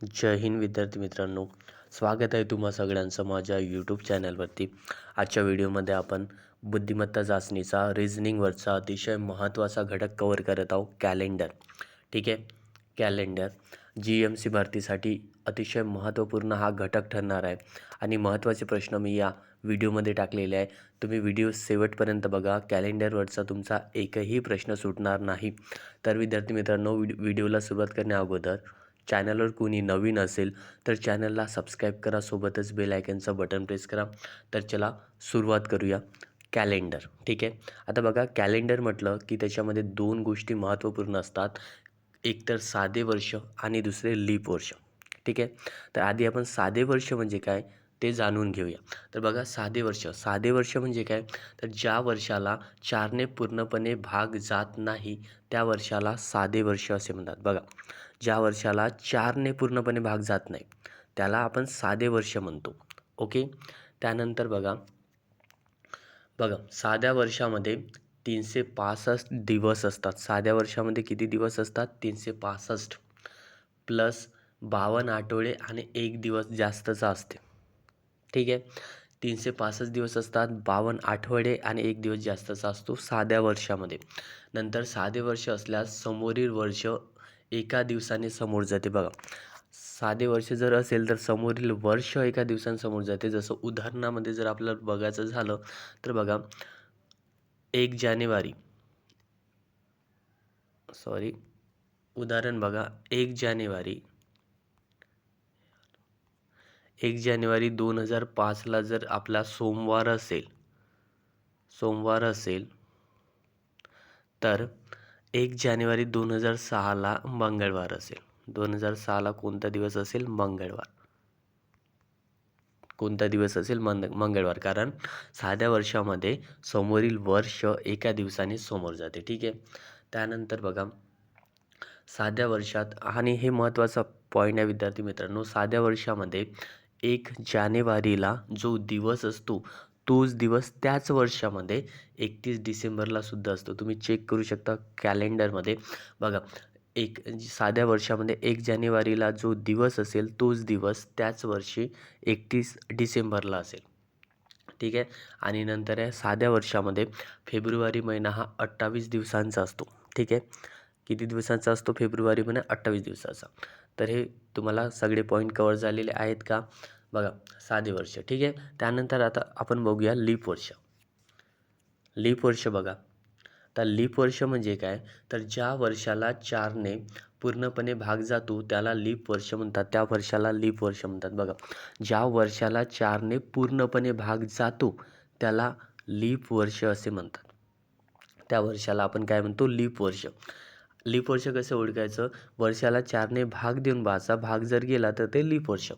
जय हिंद विद्यार्थी मित्रांनो. स्वागत आहे तुम्हा सगळ्यांचं माझ्या यूट्यूब चॅनलवरती आजच्या व्हिडिओमध्ये आपण बुद्धिमत्ता चाचणीचा रिझनिंगवरचा अतिशय महत्त्वाचा घटक कवर करत आहोत कॅलेंडर ठीक आहे? कॅलेंडर जी एम सी भरतीसाठी अतिशय महत्त्वपूर्ण हा घटक ठरणार आहे. आणि महत्त्वाचे प्रश्न मी या व्हिडिओमध्ये टाकलेले आहे. तुम्ही व्हिडिओ शेवटपर्यंत बघा. कॅलेंडरवरचा तुमचा एकही प्रश्न सुटणार नाही. तर विद्यार्थी मित्रांनो व्हिडिओला सुरुवात करण्या अगोदर चॅनलवर कोणी नवीन असेल तर चॅनलला सबस्क्राईब करा सोबतच बेल आयकनचं बटन प्रेस करा. तर चला सुरुवात करूया कॅलेंडर. ठीक आहे? आता बघा कॅलेंडर म्हटलं की त्याच्यामध्ये दोन गोष्टी महत्त्वपूर्ण असतात. एक तर साधे वर्ष आणि दुसरे लीप वर्ष. ठीक आहे? तर आधी आपण साधे वर्ष म्हणजे काय ते जाणून घेऊया. तर बघा साधे वर्ष. साधे वर्ष म्हणजे काय? तर ज्या वर्षाला चारने पूर्णपणे भाग जात नाही त्या वर्षाला साधे वर्ष असे म्हणतात. बघा ज्या वर्षाला चारने पूर्णपणे भाग जात नाही त्याला आपण साधे वर्ष म्हणतो. ओके? त्यानंतर बघा. बघा साध्या वर्षामध्ये तीनशे पासष्ट दिवस असतात. साध्या वर्षामध्ये किती दिवस असतात? तीनशे पासष्ट. प्लस बावन्न आठवडे आणि एक दिवस जास्तचा असते. ठीक आहे? तीनशे पासष्ट दिवस असतात बावन्न आठवडे आणि एक दिवस जास्तचा असतो साध्या वर्षामध्ये. नंतर साधे वर्ष असल्यास समोरील वर्ष एका दिवसाने समोर जाते. बघा साधे वर्ष जर असेल तर समोरील वर्ष एका दिवसांसमोर जाते. जसं उदाहरणामध्ये जर आपल्याला बघायचं झालं तर बघा एक जानेवारी. सॉरी उदाहरण बघा एक जानेवारी. एक जानेवारी दोन हजार पाचला जर आपला सोमवार असेल सोमवार असेल तर एक जानेवारी दोन हजार सहाला मंगळवार असेल. दोन हजार सहाला कोणता दिवस असेल? मंगळवार. कोणता दिवस असेल? मंग मंगळवार. कारण साध्या वर्षामध्ये समोरील वर्ष एका दिवसाने समोर जाते. ठीक आहे? त्यानंतर बघा. साध्या वर्षात आणि हे महत्त्वाचा पॉईंट आहे विद्यार्थी मित्रांनो. साध्या वर्षामध्ये एक जानेवारीला जो दिवस असतो तोच दिवस त्याच वर्षामध्ये एकतीस डिसेंबरला सुद्धा असतो. तुम्ही चेक करू शकता कॅलेंडरमध्ये बघा एक साध्या वर्षामध्ये एक जानेवारीला जो दिवस असेल तोच दिवस त्याच वर्षी एकतीस डिसेंबरला असेल. ठीक आहे? आणि नंतर आहे साध्या वर्षामध्ये फेब्रुवारी महिना हा अठ्ठावीस दिवसांचा असतो. ठीक आहे? किती दिवसांचा असतो? फेब्रुवारी महिना अठ्ठावीस दिवसाचा. तर हे तुम्हाला सगळे पॉईंट कवर झालेले आहेत का? बघा साधे वर्ष ठीक आहे? त्यानंतर आता आपण बघूया लीप वर्ष. लीप वर्ष बघा. तर लीप वर्ष म्हणजे काय? तर ज्या वर्षाला चारने पूर्णपणे भाग जातो त्याला लीप वर्ष म्हणतात. त्या वर्षाला लीप वर्ष म्हणतात. बघा ज्या वर्षाला चारने पूर्णपणे भाग जातो त्याला लीप वर्ष असे म्हणतात. त्या वर्षाला आपण काय म्हणतो? लीप वर्ष. लीप वर्ष कसं ओळखायचं? वर्षाला चारने भाग देऊन बाचा भाग जर गेला तर ते लीप वर्ष.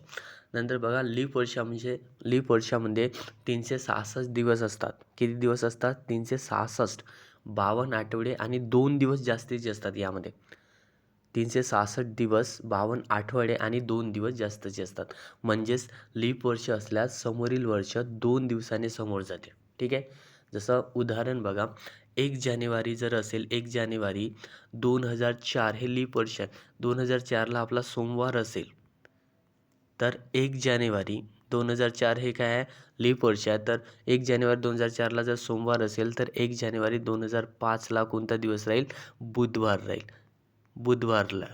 नंतर बघा लीप वर्षा म्हणजे लीप वर्षामध्ये तीनशे सहासष्ट दिवस असतात. किती दिवस असतात? तीनशे सहासष्ट. बावन्न आठवडे आणि दोन दिवस जास्तीचे असतात यामध्ये. तीनशे सहासष्ट दिवस बावन्न आठवडे आणि दोन दिवस जास्तचे असतात. म्हणजेच लीप वर्ष असल्यास समोरील वर्ष दोन दिवसाने समोर जाते. ठीक आहे? जसं उदाहरण बघा एक जानेवारी जर असेल एक जानेवारी दोन हजार चार हे लीप वर्ष आहे. दोन हजार चारला आपला सोमवार असेल. तर एक जानेवारी दोन हजार चार हे काय आहे? लीप वर्ष आहे. तर एक जानेवारी दोन हजार चारला जर सोमवार असेल तर एक जानेवारी दोन हजार पाचला कोणता दिवस राहील? बुधवार राहील. बुधवारला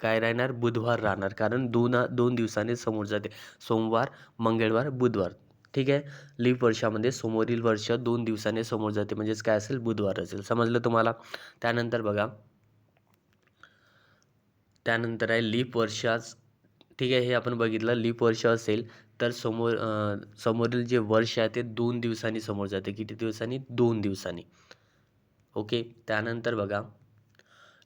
काय राहणार? बुधवार राहणार. कारण दोन दोन दिवसाने समोर जाते. सोमवार मंगळवार बुधवार. ठीक आहे? लीप वर्षामध्ये समोरील वर्ष दोन दिवसाने समोर जाते. म्हणजेच काय असेल? बुधवार असेल. समजलं तुम्हाला? त्यानंतर बघा. त्यानंतर आहे लीप वर्षाच ठीक आहे हे आपण बघितलं. लीप वर्ष असेल तर समोर समोरील जे वर्ष आहे ते दोन दिवसांनी समोर जाते. किती दिवसांनी? दोन दिवसांनी. ओके? त्यानंतर बघा.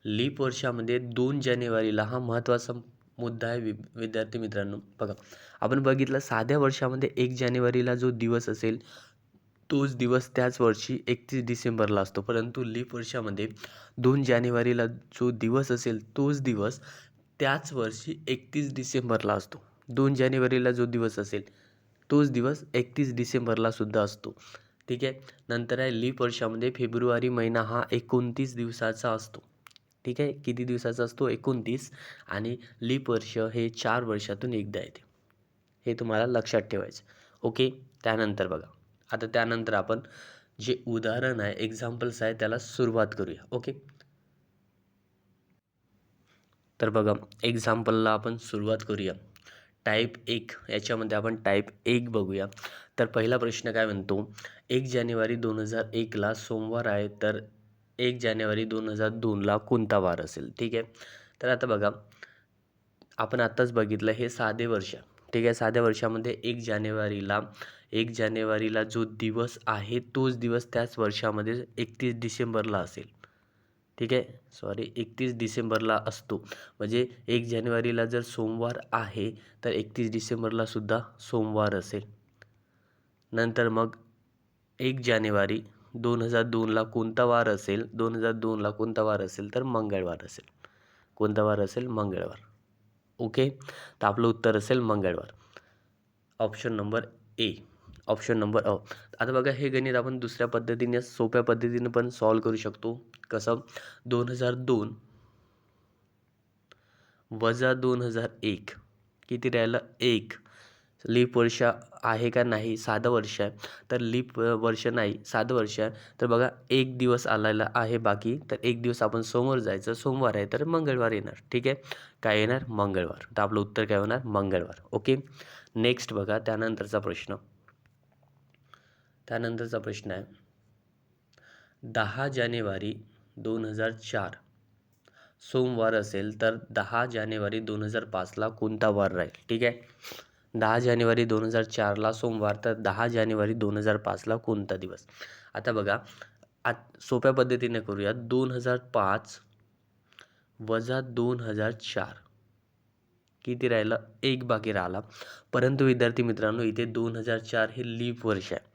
लीप वर्षामध्ये दोन जानेवारीला हा महत्त्वाचा मुद्दा आहे वि विद्यार्थी मित्रांनो. बघा. आपण बघितलं साध्या वर्षामध्ये एक जानेवारीला जो दिवस असेल तोच दिवस त्याच वर्षी एकतीस डिसेंबरला असतो. परंतु लीप वर्षामध्ये दोन जानेवारीला जो दिवस असेल तोच दिवस त्याच वर्षी एकतीस डिसेंबरला असतो. दोन जानेवारीला जो दिवस असेल तोच दिवस एकतीस डिसेंबरला सुद्धा असतो. ठीक आहे? नंतर आहे लीप वर्षामध्ये फेब्रुवारी महिना हा एकोणतीस दिवसाचा असतो. ठीक आहे? किती दिवसाचा असतो? एकोणतीस. आणि लीप वर्ष हे चार वर्षातून एकदा येते. हे तुम्हाला लक्षात ठेवायचं. ओके? त्यानंतर बघा. आता त्यानंतर आपण जे उदाहरण आहे एक्झाम्पल्स आहे त्याला सुरुवात करूया. ओके? तर बघा एक्झाम्पलला आपण सुरुवात करूया. टाईप एक याच्यामध्ये आपण टाईप एक बघूया. तर पहिला प्रश्न काय म्हणतो? एक जानेवारी दोन हजार एकला सोमवार आहे तर एक जानेवारी दोन हजार दोनला कोणता वार असेल? ठीक आहे? तर आता बघा आपण आत्ताच बघितलं हे साधे वर्ष. ठीक आहे? साध्या वर्षामध्ये एक जानेवारीला एक जानेवारीला जो दिवस आहे तोच दिवस त्याच वर्षामध्ये एकतीस डिसेंबरला असेल. ठीक आहे? सॉरी एकतीस डिसेंबरला असतो. म्हणजे एक जानेवारीला जर सोमवार आहे तर एकतीस डिसेंबरला सुद्धा सोमवार असेल. नंतर मग एक जानेवारी दोन हजार दोनला कोणता वार असेल दोन हजार दोनला कोणता वार असेल तर मंगळवार असेल. कोणता वार असेल? मंगळवार. ओके तर आपलं उत्तर असेल मंगळवार. Option number A option number अ आता बघा हे गणित आपण दुसऱ्या पद्धतीने सोप्या पद्धतीने पण सॉल्व करू शकतो. कसं? दोन हजार दोन वजा दोन हजार एक. किती राहिलं? एक. लीप वर्ष आहे का नाही? साधं वर्ष आहे. तर लीप वर्ष नाही साधं वर्ष आहे. तर बघा एक दिवस आलेला आहे बाकी. तर एक दिवस आपण समोर जायचं. सोमवार आहे तर मंगळवार येणार. ठीक आहे? काय येणार? मंगळवार. तर आपलं उत्तर काय होणार? मंगळवार. ओके? नेक्स्ट बघा त्यानंतरचा प्रश्न. त्यानंतरचा प्रश्न आहे. दहा जानेवारी दोन हजार चार. सोमवार असेल तर दहा जानेवारी दोन हजार पाचला कोणता वार राहील? ठीक आहे? दहा जानेवारी दोन हजार चारला सोमवार तर दहा जानेवारी दोन हजार पाचला कोणता दिवस? आता बघा आत सोप्या पद्धतीने करूया दोन हजार पाच वजा दोन हजार चार. किती राहिलं? एक बाकी राहिला. परंतु विद्यार्थी मित्रांनो इथे दोन हजार चार हे लीप वर्ष आहे.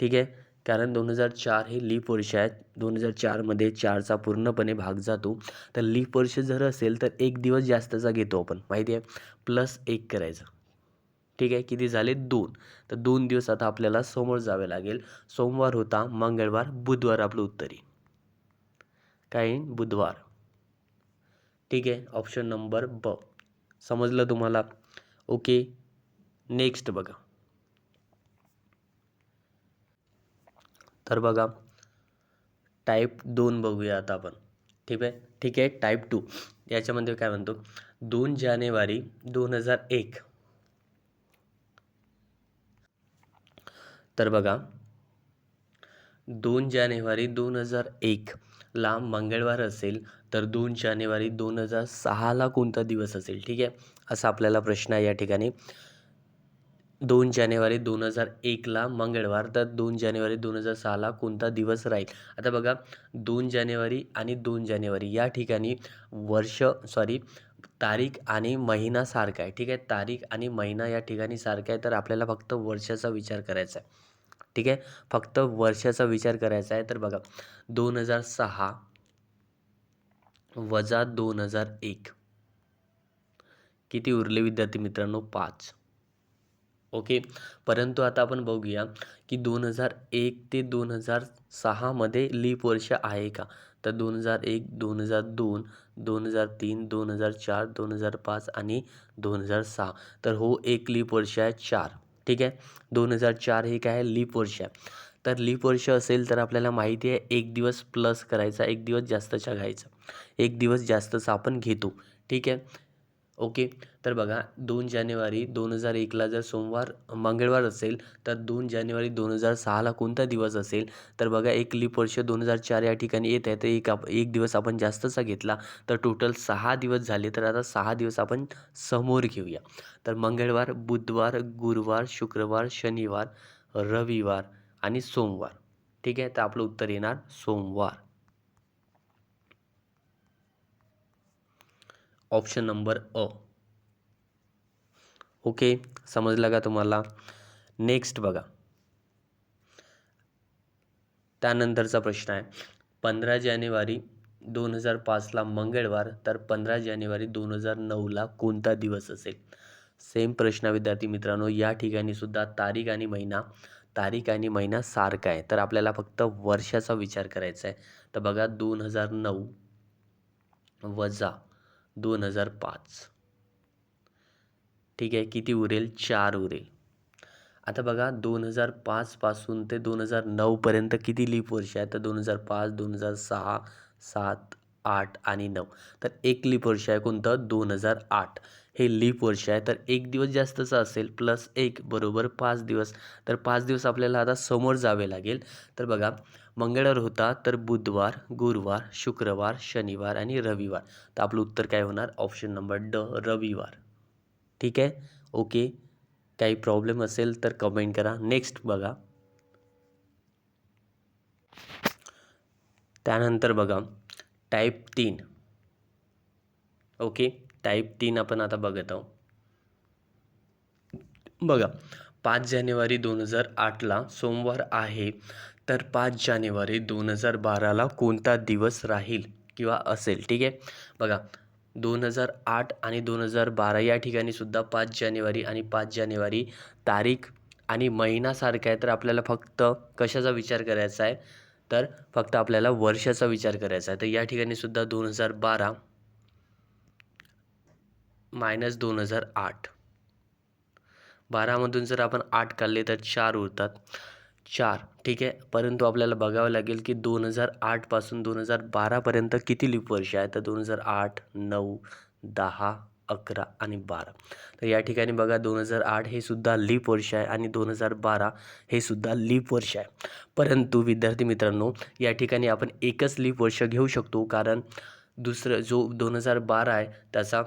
ठीक आहे? कारण दोन हजार चार हे लीप वर्ष आहे दोन हजार चारमध्ये चारचा पूर्णपणे भाग जातो. तर लीप वर्ष जर असेल तर एक दिवस जास्तचा घेतो आपण. माहिती आहे? प्लस एक करायचं. ठीक आहे? किती झाले? दोन. तर दोन दिवस आता आपल्याला समोर जावे लागेल. सोमवार होता मंगळवार बुधवार आपलं उत्तरी. काय बुधवार. ठीक आहे? ऑप्शन नंबर ब समजलं तुम्हाला? ओके नेक्स्ट बघा. तर बघा टाईप दोन बघूया आता आपण. ठीक आहे? ठीक आहे टाईप टू याच्यामध्ये काय म्हणतो? दोन जानेवारी दोन हजार एक. तर बघा दोन जानेवारी दोन हजार एकला मंगळवार असेल तर दोन जानेवारी दोन हजार सहाला कोणता दिवस असेल? ठीक आहे? असा आपल्याला प्रश्न आहे या ठिकाणी. दोन जानेवारी दोन हजार एकला मंगळवार तर दोन जानेवारी दोन हजार सहाला कोणता दिवस राहील? आता बघा दोन जानेवारी आणि दोन जानेवारी या ठिकाणी वर्ष सॉरी तारीख आणि महिना सारखा आहे. ठीक आहे? तारीख आणि महिना या ठिकाणी सारखा आहे तर आपल्याला फक्त वर्षाचा विचार करायचा आहे. ठीक आहे? फक्त वर्षाचा विचार करायचा आहे तर बघा दोन हजार सहा वजा दोन हजार एक. किती उरले विद्यार्थी मित्रांनो? पाच. ओके? परंतु आता आपण बघूया की दोन हजार एक ते दोन हजार सहामध्ये लीप वर्ष आहे का? तर दोन हजार एक दोन हजार दोन दोन हजार तीन दोन हजार चार दोन हजार पाच आणि दोन हजार सहा. तर हो एक लीप वर्ष आहे चार. ठीक आहे? दोन हजार चार हे काय? आहे लीप वर्ष आहे. तर लीप वर्ष असेल तर आपल्याला माहिती आहे एक दिवस प्लस करायचा एक दिवस जास्त घ्यायचा. एक दिवस जास्तचा आपण घेतो. ठीक आहे? ओके? तर बघा दोन जानेवारी दोन हजार एकला जर सोमवार मंगळवार असेल तर दोन जानेवारी दोन हजार सहाला कोणता दिवस असेल? तर बघा एक लीप वर्ष दोन हजार चार या ठिकाणी येत आहे. तर एक आप एक दिवस आपण जास्तचा घेतला तर टोटल सहा दिवस झाले. तर आता सहा दिवस आपण समोर घेऊया. तर मंगळवार बुधवार गुरुवार शुक्रवार शनिवार रविवार आणि सोमवार. ठीक आहे? तर आपलं उत्तर येणार सोमवार. ऑप्शन नंबर अ. ओके समजलं का तुम्हाला? नेक्स्ट बघा. त्यानंतरचा प्रश्न आहे. पंधरा जानेवारी दोन हजार पाचला मंगळवार तर पंधरा जानेवारी दोन हजार नऊला कोणता दिवस असेल? सेम प्रश्न विद्यार्थी मित्रांनो या ठिकाणी सुद्धा तारीख आणि महिना तारीख आणि महिना सारखा आहे. तर आपल्याला फक्त वर्षाचा विचार करायचा आहे. तर बघा दोन हजार नऊ वजा दोन हजार पाच. ठीक आहे किती उरेल? चार उरेल. आता बघा दोन हजार पाचपासून ते दोन हजार नऊपर्यंत किती लीप वर्ष आहे तर दोन हजार पाच दोन हजार सहा सात आठ आणि नऊ. तर एक लीप वर्ष आहे कोणतं? दोन हजार आठ. हे लीप वर्ष आहे तर एक दिवस जास्तचा असेल प्लस एक बरोबर पाच दिवस. तर पाच दिवस आपल्याला आता समोर जावे लागेल. तर बघा मंगळवार होता तर बुधवार गुरुवार शुक्रवार शनिवार आणि रविवार. तर आपलं उत्तर काय होणार? ऑप्शन नंबर ड रविवार. ठीक आहे? ओके. काही प्रॉब्लेम असेल तर कमेंट करा. नेक्स्ट बघा. त्यानंतर बघा. टाईप तीन. ओके? टाईप तीन आपण आता बघत आहोत. बघा. पाच जानेवारी दोन हजार आठला सोमवार आहे. तर पाच जानेवारी दोन हजार बाराला कोणता दिवस राहील किंवा असेल? ठीक आहे? बघा दोन हजार आठ आणि दोन हजार बारा या ठिकाणी सुद्धा पाच जानेवारी आणि पाच जानेवारी तारीख आणि महिना सारखा आहे. तर आपल्याला फक्त कशाचा विचार करायचा आहे? तर फक्त आपल्याला वर्षाचा विचार करायचा आहे. तर या ठिकाणी सुद्धा दोन हजार बारा मायनस दोन हजार आठ. बारामधून जर आपण आठ काढले तर चार उरतात. चार ठीक आहे? परंतु आपल्याला बघावं लागेल की दोन हजार आठपासून दोन हजार बारापर्यंत किती लीप वर्ष आहे तर दोन हजार आठ नऊ दहा अकरा आणि बारा. तर या ठिकाणी बघा दोन हजार आठ हे सुद्धा लीप वर्ष आहे आणि दोन हजार बारा हे सुद्धा लीप वर्ष आहे. परंतु विद्यार्थी मित्रांनो या ठिकाणी आपण एकच लीप वर्ष घेऊ शकतो कारण दुसरं जो दोन हजार बारा आहे त्याचा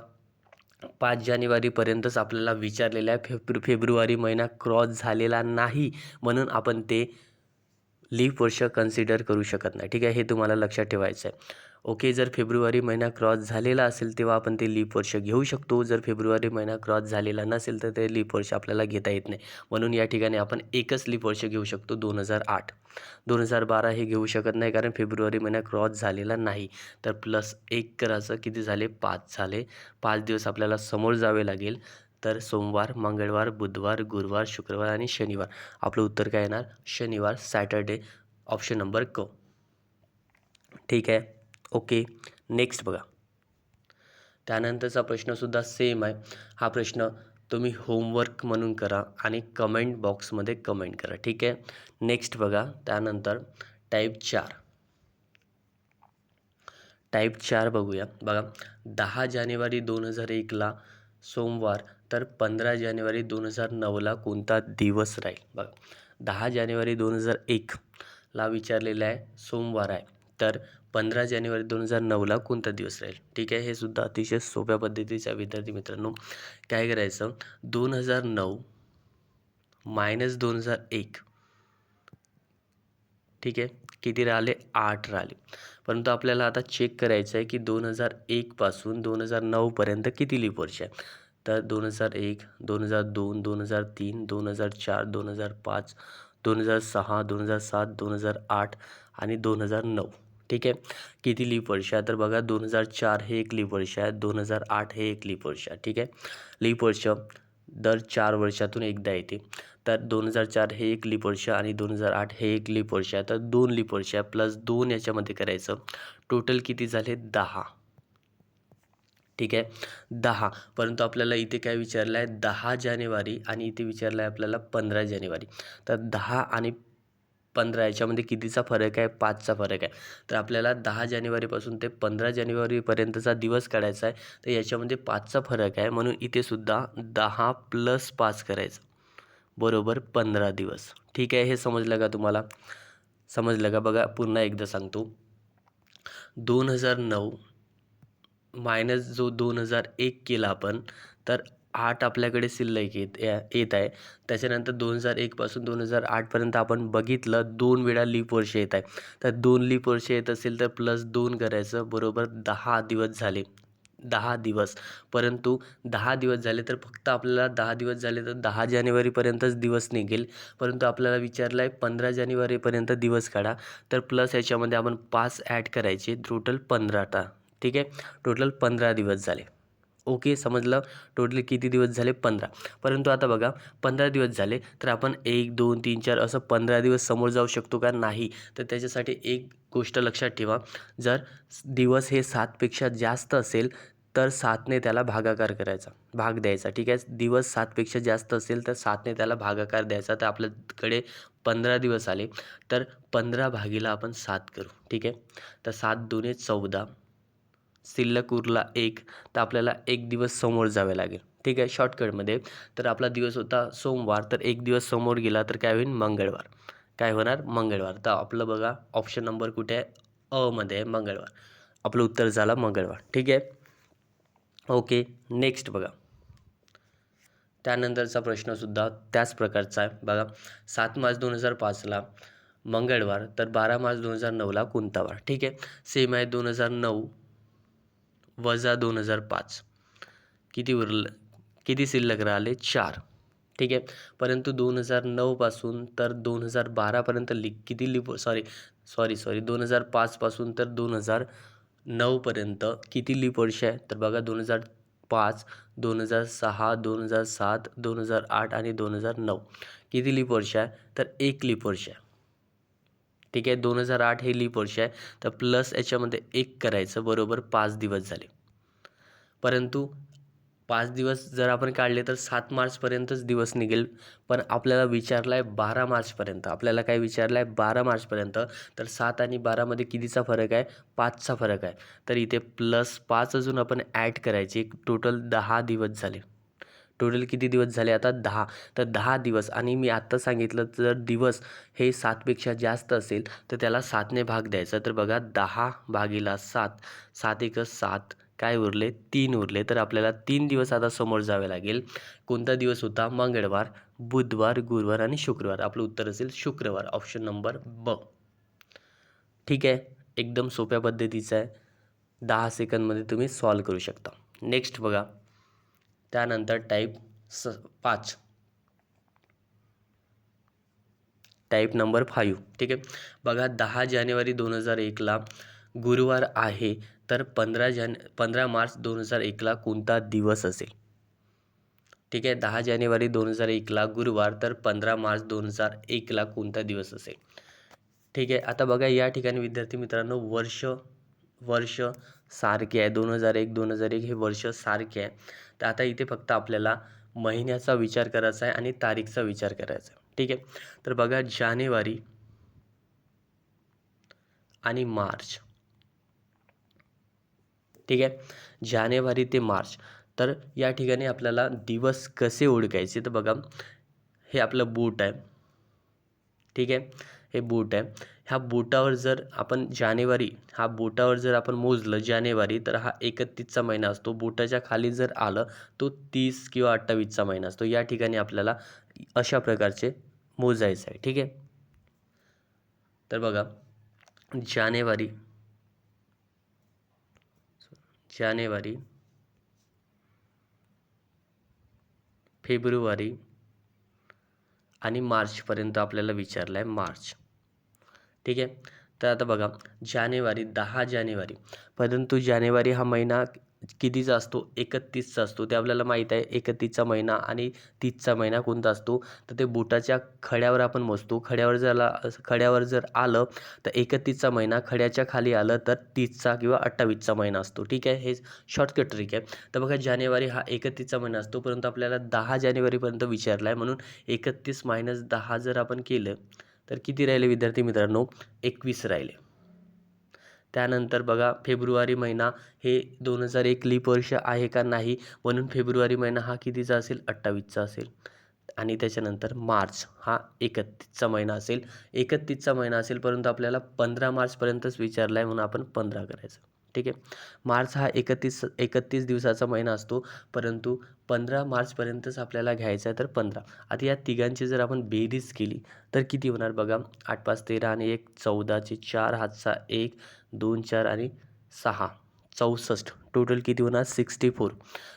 पाच जानेवारीपर्यंतच आपल्याला विचारलेला आहे. फेब्रु फेब्रुवारी महिना क्रॉस झालेला नाही म्हणून आपण ते लीप वर्ष कन्सिडर करू शकत नाही. ठीक आहे? हे तुम्हाला लक्षात ठेवायचं आहे. ओके जर फेब्रुवारी महिना क्रॉस झालेला असेल तेव्हा आपण ते लीप वर्ष घेऊ शकतो. जर फेब्रुवारी महिना क्रॉस झालेला नसेल तर ते लीप वर्ष आपल्याला घेता येत नाही. म्हणून या ठिकाणी आपण एकच लीप वर्ष घेऊ शकतो दोन हजार आठ. दोन हजार बारा हे घेऊ शकत नाही कारण फेब्रुवारी महिना क्रॉस झालेला नाही. तर प्लस एक करायचं किती झाले? पाच झाले. पाच दिवस आपल्याला समोर जावे लागेल. तर सोमवार मंगळवार बुधवार गुरुवार शुक्रवार आणि शनिवार. आपलं उत्तर काय येणार? शनिवार सॅटर्डे. ऑप्शन नंबर क. ठीक आहे? ओके नेक्स्ट बघा. त्यानंतरचा प्रश्नसुद्धा सेम आहे. हा प्रश्न तुम्ही होमवर्क म्हणून करा आणि कमेंट बॉक्समध्ये कमेंट करा ठीक आहे? नेक्स्ट बघा त्यानंतर टाईप चार. टाईप चार बघूया. बघा दहा जानेवारी दोन हजार एकला सोमवार तर पंधरा जानेवारी दोन हजार नऊला कोणता दिवस राहील? बघा दहा जानेवारी दोन हजार एकला विचारलेला आहे सोमवार आहे. तर पंधरा जानेवारी दोन हजार नऊला कोणता दिवस राहील ठीक आहे हे सुद्धा अतिशय सोप्या पद्धतीच्या विद्यार्थी मित्रांनो काय करायचं दोन हजार नऊ मायनस दोन हजार एक ठीक आहे किती राहिले आठ राहिले परंतु आपल्याला आता चेक करायचं आहे की दोन हजार एकपासून दोन हजार नऊपर्यंत किती लीप वर्ष आहे तर दोन हजार एक दोन हजार दोन दोन हजार तीन दोन हजार चार दोन हजार पाच दोन हजार सहा दोन हजार सात दोन हजार आठ आणि दोन हजार नऊ ठीक आहे. किती लीप वर्ष आहे? तर बघा दोन हजार चार हे एक लीप वर्ष आहे. दोन हजार आठ हे एक लीप वर्ष आहे. ठीक आहे. लीप वर्ष दर चार वर्षातून एकदा येते. तर दोन हजार चार हे एक लीप वर्ष आणि दोन हजार आठ हे एक लीप वर्ष आहे. तर दोन लीप वर्ष आहे प्लस दोन याच्यामध्ये करायचं. टोटल किती झाले? दहा. ठीक आहे. दहा. परंतु आपल्याला इथे काय विचारलं आहे दहा जानेवारी आणि इथे विचारलं आहे आपल्याला पंधरा जानेवारी. तर दहा आणि पंधरा याच्यामध्ये कितीचा फरक आहे? पाचचा फरक आहे. तर आपल्याला दहा जानेवारीपासून ते पंधरा जानेवारीपर्यंतचा दिवस काढायचा आहे. तर याच्यामध्ये पाचचा फरक आहे. म्हणून इथे सुद्धा दहा प्लस पाच करायचं. बरोबर पंधरा दिवस. ठीक आहे? हे समजलं का तुम्हाला? समजलं का? बघा पुन्हा एकदा सांगतो. दोन हजार नऊ मायनस जो दोन हजार एक केला आपण तर आठ आपल्याकडे शिल्लक येत या- येत आहे. त्याच्यानंतर दोन हजार एकपासून दोन हजार आठपर्यंत आपण बघितलं दोन वेळा लीप वर्ष येत आहे. तर दोन लीप वर्ष येत असेल तर प्लस दोन करायचं बरोबर दहा दिवस झाले. दहा दिवस. परंतु दहा दिवस झाले तर फक्त आपल्याला दहा दिवस झाले तर दहा जानेवारीपर्यंतच दिवस निघेल. परंतु आपल्याला विचारलं आहे पंधरा जानेवारीपर्यंत दिवस काढा. तर प्लस याच्यामध्ये आपण पाच ॲड करायचे. टोटल पंधरा टा ठीक आहे? टोटल पंधरा दिवस झाले. ओके समजलं? टोटली किती दिवस झाले? पंधरा. परंतु आता बघा पंधरा दिवस झाले तर आपण एक दोन तीन चार असं पंधरा दिवस समोर जाऊ शकतो का? नाही. तर त्याच्यासाठी एक गोष्ट लक्षात ठेवा. जर दिवस हे सातपेक्षा जास्त असेल तर सातने त्याला भागाकार करायचा. भाग द्यायचा ठीक आहे? दिवस सातपेक्षा जास्त असेल तर सातने त्याला भागाकार द्यायचा. तर आपल्याकडे पंधरा दिवस आले तर पंधरा भागीला आपण सात करू ठीक आहे? तर सात दोन्ही चौदा. शिल्लक उरला एक तर आपल्याला एक दिवस समोर जावे लागेल. ठीक आहे? शॉर्टकटमध्ये तर आपला दिवस होता सोमवार. तर एक दिवस समोर गेला तर काय होईल? मंगळवार. काय होणार? मंगळवार. तर आपलं बघा ऑप्शन नंबर कुठे आहे? अमध्ये आहे मंगळवार. आपलं उत्तर झालं मंगळवार. ठीक आहे? ओके. नेक्स्ट बघा. त्यानंतरचा प्रश्नसुद्धा त्याच प्रकारचा आहे. बघा सात मार्च दोन हजार पाचला मंगळवार तर बारा मार्च दोन हजार नऊला कोणता वार ठीक आहे? सेम आहे दोन हजार नऊ. वजा दोन हजार पाच किती उरलं किती शिल्लक राहिले चार ठीक आहे परंतु दोन हजार नऊपासून तर दोन हजार बारापर्यंत लि किती लिप सॉरी सॉरी सॉरी दोन हजार पाचपासून तर दोन हजार नऊपर्यंत किती लिप वर्ष आहे तर बघा दोन हजार पाच दोन हजार सहा दोन हजार सात दोन हजार आठ आणि दोन हजार नऊ किती लिप वर्ष आहे तर एक लिप वर्ष आहे ठीक आहे? दोन हजार आठ हे लीप वर्ष आहे. तर प्लस याच्यामध्ये एक करायचं. बरोबर पाच दिवस झाले. परंतु पाच दिवस जर आपण काढले तर सात मार्चपर्यंतच दिवस निघेल. पण आपल्याला विचारलं आहे बारा मार्चपर्यंत. आपल्याला काय विचारलं आहे बारा मार्चपर्यंत. तर सात आणि बारामध्ये कितीचा फरक आहे? पाचचा फरक आहे. तर इथे प्लस पाच अजून आपण ॲड करायचे. टोटल दहा दिवस झाले. टोटल किती दिवस झाले? आता दहा. तर दहा दिवस. आणि मी आत्ता सांगितलं जर दिवस हे सातपेक्षा जास्त असेल तर त्याला सातने भाग द्यायचा. तर बघा दहा भागीला सात. सात एक सात. काय उरले? तीन उरले. तर आपल्याला तीन दिवस आता समोर जावे लागेल. कोणता दिवस होता? मंगळवार बुधवार गुरुवार आणि शुक्रवार. आपलं उत्तर असेल शुक्रवार. ऑप्शन नंबर ब. ठीक आहे? एकदम सोप्या पद्धतीचं आहे. दहा सेकंदमध्ये तुम्ही सॉल्व करू शकता. नेक्स्ट बघा. त्यानंतर टाईप स पाच. टाईप नंबर फाईव्ह ठीक आहे? बघा दहा जानेवारी दोन हजार एकला गुरुवार आहे तर पंधरा जान पंधरा मार्च दोन हजार एकला कोणता दिवस असेल? ठीक आहे? दहा जानेवारी दोन हजार एकला गुरुवार तर पंधरा मार्च दोन हजार एकला कोणता दिवस असेल? ठीक आहे? आता बघा या ठिकाणी विद्यार्थी मित्रांनो वर्ष वर्ष सारखे आहे. दोन हजार एक दोन हजार एक हे वर्ष सारखे आहे. तर आता इथे फक्त आपल्याला महिन्याचा विचार करायचा आहे आणि तारीखचा विचार करायचा आहे. ठीक आहे? तर बघा जानेवारी आणि मार्च. ठीक आहे? जानेवारी ते मार्च. तर या ठिकाणी आपल्याला दिवस कसे ओळखायचे? तर बघा हे आपलं बूट आहे. ठीक आहे? हे बूट आहे. ह्या बोटावर जर आपण जानेवारी हा बोटावर जर आपण मोजलं जानेवारी तर हा एकतीसचा महिना असतो. बोटाच्या खाली जर आलं तो तीस किंवा अठ्ठावीसचा महिना असतो. या ठिकाणी आपल्याला अशा प्रकारचे मोजायचं आहे. ठीक आहे? तर बघा जानेवारी जानेवारी फेब्रुवारी आणि मार्चपर्यंत आपल्याला विचारलं आहे मार्च. ठीक आहे? तर आता बघा जानेवारी दहा जानेवारी. परंतु जानेवारी हा महिना कितीचा असतो? एकतीसचा असतो. ते आपल्याला माहीत आहे एकतीसचा महिना आणि तीसचा महिना कोणता असतो? तर ते बोटाच्या खड्यावर आपण मोजतो. खड्यावर जर आला खड्यावर जर आलं तर एकतीसचा महिना खड्याच्या खाली आलं तर तीसचा किंवा अठ्ठावीसचा महिना असतो. ठीक आहे? हे शॉर्टकट ट्रिक आहे. तर बघा जानेवारी हा एकतीसचा महिना असतो. परंतु आपल्याला दहा जानेवारीपर्यंत विचारला आहे. म्हणून एकतीस मायनस दहा जर आपण केलं तर किती राहिले विद्यार्थी मित्रांनो? एकवीस राहिले. त्यानंतर बघा फेब्रुवारी महिना हे दोन हजार एक लीप वर्ष आहे का नाही? म्हणून फेब्रुवारी महिना हा कितीचा असेल? अठ्ठावीसचा असेल. आणि त्याच्यानंतर मार्च हा एकतीसचा महिना असेल. एकतीसचा महिना असेल परंतु आपल्याला पंधरा मार्चपर्यंतच विचारला आहे म्हणून आपण पंधरा करायचं. ठीक आहे. मार्च हा एकतीस एकतीस दिवसाचा महिना असतो परंतु पंधरा मार्चपर्यंतच आपल्याला घ्यायचा आहे तर पंधरा. आता या तिघांची जर आपण बेरीज केली तर किती होणार बघा? आठ पाच तेरा आणि एक चौदाचे चार हातचा एक दोन चार आणि सहा. चौसष्ट. टोटल किती होणार? Sixty four.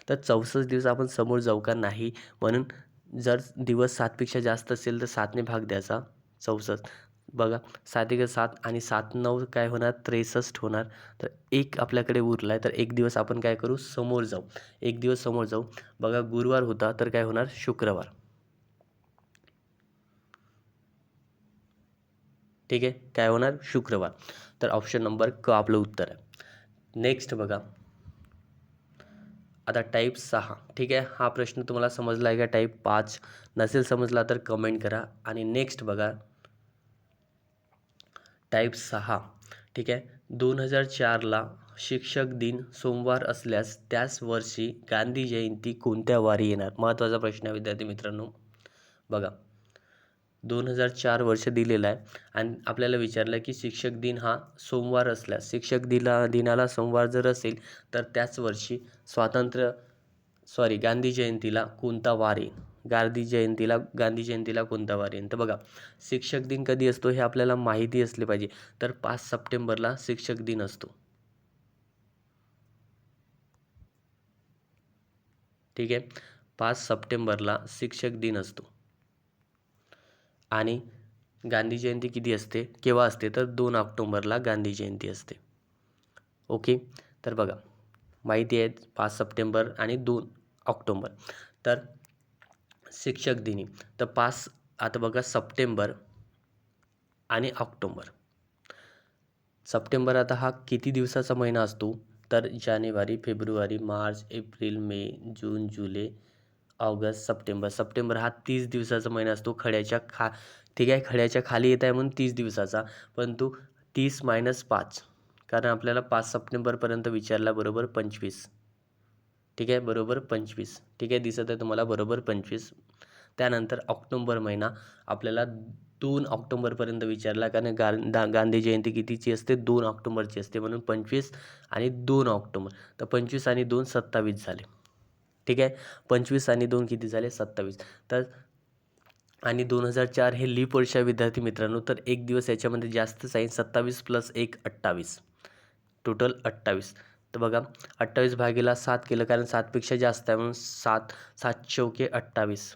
तर चौसष्ट दिवस आपण समोर जाऊ का नाही? म्हणून जर दिवस सातपेक्षा जास्त असेल तर सातने भाग द्यायचा. चौसष्ट. बघा सात एक सात आणि सात नऊ काय होणार? त्रेसष्ट होणार. तर एक आपल्याकडे उरला आहे तर एक दिवस आपण काय करू? समोर जाऊ. एक दिवस समोर जाऊ. बघा गुरुवार होता तर काय होणार? शुक्रवार. ठीक आहे? काय होणार? शुक्रवार. तर ऑप्शन नंबर क आपलं उत्तर आहे. नेक्स्ट बघा. आता टाईप सहा. ठीक आहे? हा प्रश्न तुम्हाला समजला आहे का? टाईप पाच. नसेल समजला तर कमेंट करा. आणि नेक्स्ट बघा. टाईप सहा. ठीक आहे? दोन हजार चारला शिक्षक दिन सोमवार असल्यास त्याच वर्षी गांधी जयंती कोणत्या वारी येणार? महत्त्वाचा प्रश्न आहे विद्यार्थी मित्रांनो. बघा. दोन हजार चार वर्ष दिलेला आहे आणि आपल्याला विचारलं की शिक्षक दिन हा सोमवार असल्यास शिक्षक दिला दिनाला सोमवार जर असेल तर त्याच वर्षी स्वातंत्र्य सॉरी गांधी जयंतीला कोणता वार येईल? गांधी जयंतीला गांधी जयंतीला कोणता वार येईल तर बघा शिक्षक दिन कधी असतो हे आपल्याला माहिती असले पाहिजे. तर पाच सप्टेंबरला शिक्षक दिन असतो. ठीक आहे? पाच सप्टेंबरला शिक्षक दिन असतो. आणि गांधी जयंती किती असते? केव्हा असते? तर दोन ऑक्टोंबरला गांधी जयंती असते. ओके? तर बघा माहिती आहे पाच सप्टेंबर आणि दोन ऑक्टोंबर. तर शिक्षक दिनी. तर पाच आता बघा सप्टेंबर आणि ऑक्टोंबर. सप्टेंबर आता हा किती दिवसाचा महिना असतो? तर जानेवारी फेब्रुवारी मार्च एप्रिल मे जून जुलै ऑगस्ट सप्टेंबर. सप्टेंबर हा तीस दिवसाचा महिना असतो. खड्याच्या खा ठीक आहे? खड्याच्या खाली येत आहे म्हणून तीस दिवसाचा. परंतु तीस मायनस पाच. कारण आपल्याला पाच सप्टेंबरपर्यंत विचारला बरोबर पंचवीस. ठीक आहे बरोबर पंचवीस. ठीक आहे दिसत आहे तुम्हाला बरोबर पंचवीस. त्यानंतर ऑक्टोंबर महिना. आपल्याला दोन ऑक्टोंबरपर्यंत विचारला कारण गा गांधी जयंती कितीची असते? दोन ऑक्टोंबरची असते म्हणून पंचवीस आणि दोन ऑक्टोंबर. तर पंचवीस आणि दोन सत्तावीस झाले. ठीक आहे? पंचवीस आणि दोन किती झाले? सत्तावीस. तर आणि दोन हजार चार हे लीप वर्ष विद्यार्थी मित्रांनो तर एक दिवस याच्यामध्ये जास्त साईन सत्तावीस प्लस एक अठ्ठावीस. टोटल अठ्ठावीस. तर बघा अठ्ठावीस भागीला सात केलं कारण सातपेक्षा जास्त आहे म्हणून सात सात चौके अठ्ठावीस.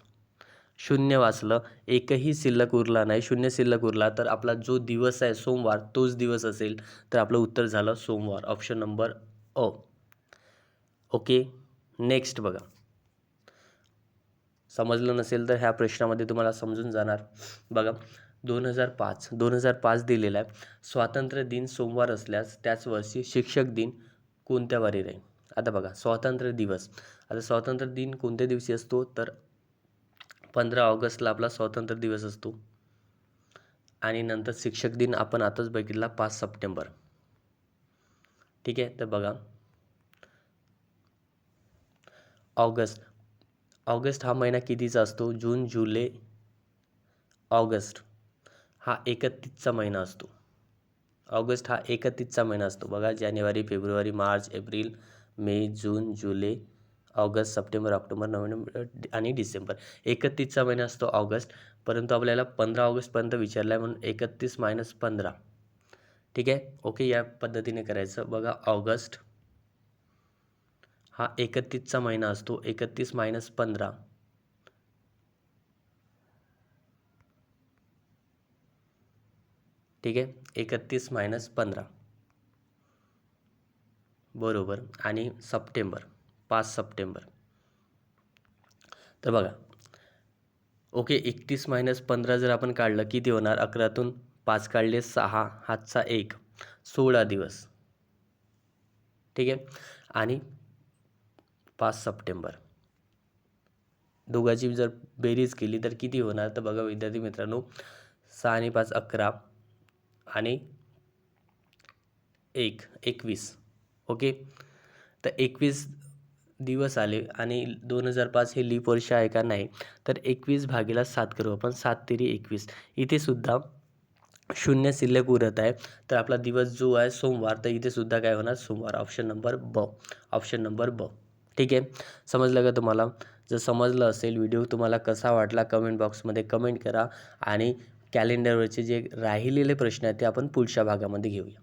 शून्य वाचलं एकही शिल्लक उरला नाही. शून्य शिल्लक उरला तर आपला जो दिवस आहे सोमवार तोच दिवस असेल तर आपलं उत्तर झालं सोमवार. ऑप्शन नंबर अ ओके नेक्स्ट बघा. समजलं नसेल तर ह्या प्रश्नामध्ये तुम्हाला समजून जाणार. बघा दोन हजार पाच दोन हजार पाच दिलेला आहे. स्वातंत्र्य दिन सोमवार असल्यास त्याच वर्षी शिक्षक दिन कोणत्या वारी राहील आता बघा स्वातंत्र्य दिवस. आता स्वातंत्र्य दिन कोणत्या दिवशी असतो? तर पंधरा ऑगस्टला आपला स्वातंत्र्य दिवस असतो. आणि नंतर शिक्षक दिन आपण आताच बघितला पाच सप्टेंबर. ठीक आहे? तर बघा. ऑगस्ट. ऑगस्ट हा महिना कितीचा असतो? जून जुलै ऑगस्ट. हा एकतीसचा महिना असतो. ऑगस्ट हा एकतीसचा महिना असतो. बघा जानेवारी फेब्रुवारी मार्च एप्रिल मे जून जुलै ऑगस्ट सप्टेंबर ऑक्टोबर नोव्हेंबर आणि डिसेंबर. एकतीसचा महिना असतो ऑगस्ट परंतु आपल्याला पंधरा ऑगस्टपर्यंत विचारला आहे म्हणून एकतीस मायनस पंधरा. ठीक आहे? ओके या पद्धतीने करायचं. बघा ऑगस्ट हा एकतीसचा महिना असतो. एकतीस मायनस पंधरा. ठीक आहे? एकतीस मायनस पंधरा. बरोबर. आणि सप्टेंबर पाच सप्टेंबर. तर बघा. ओके एकतीस मायनस पंधरा जर आपण काढलं किती होणार? अकरातून पाच काढले सहा. हातचा एक. सोळा दिवस. ठीक आहे? आणि पाच सप्टेंबर. दोघाची जर बेरीज केली तर किती होणार? तर बघा विद्यार्थी मित्रांनो सहा आणि पाच अकरा. आणि एक एकवीस. ओके? तर एकवीस दिवस आले आणि दोन हजार पाच हे लीप वर्ष आहे का नाही? तर एकवीस भागीला सात करू आपण. सात तेरी एकवीस. इथेसुद्धा शून्य शिल्लक उरत आहे. तर आपला दिवस जो आहे सोमवार तर इथेसुद्धा काय होणार? सोमवार ऑप्शन नंबर ब. ऑप्शन नंबर ब. ठीक आहे? समजलं का तुम्हाला? जर समजलं असेल व्हिडिओ तुम्हाला कसा वाटला कमेंट बॉक्समध्ये कमेंट करा आणि कॅलेंडरवरचे जे राहिलेले प्रश्न आहेत ते आपण पुढच्या भागामध्ये घेऊया.